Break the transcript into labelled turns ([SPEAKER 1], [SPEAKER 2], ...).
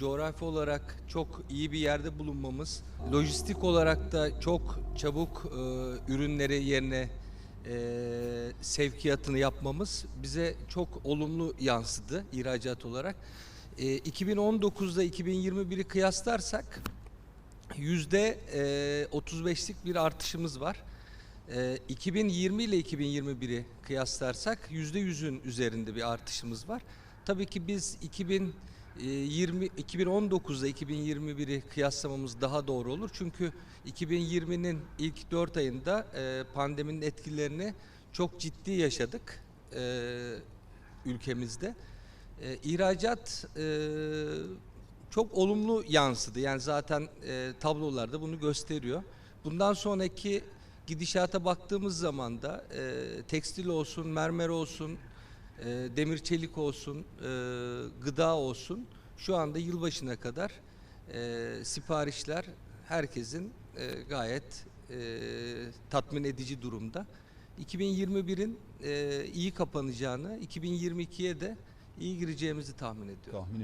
[SPEAKER 1] coğrafi olarak çok iyi bir yerde bulunmamız, lojistik olarak da çok çabuk e, ürünleri yerine e, sevkiyatını yapmamız bize çok olumlu yansıdı ihracat olarak. E, 2019'da 2021'i kıyaslarsak yüzde e, 35'lik bir artışımız var. E, 2020 ile 2021'i kıyaslarsak yüzde yüzün üzerinde bir artışımız var. Tabii ki biz 2020 2019'da 2021'i kıyaslamamız daha doğru olur. Çünkü 2020'nin ilk 4 ayında e, pandeminin etkilerini çok ciddi yaşadık e, ülkemizde. E, ihracat e, çok olumlu yansıdı. Yani zaten e, tablolarda bunu gösteriyor. Bundan sonraki gidişata baktığımız zaman da e, tekstil olsun, mermer olsun, e, demir çelik olsun, e, gıda olsun şu anda yılbaşına kadar e, siparişler herkesin e, gayet tatmin edici durumda. 2021'in e, iyi kapanacağını, 2022'ye de iyi gireceğimizi tahmin ediyorum.
[SPEAKER 2] Tahmin.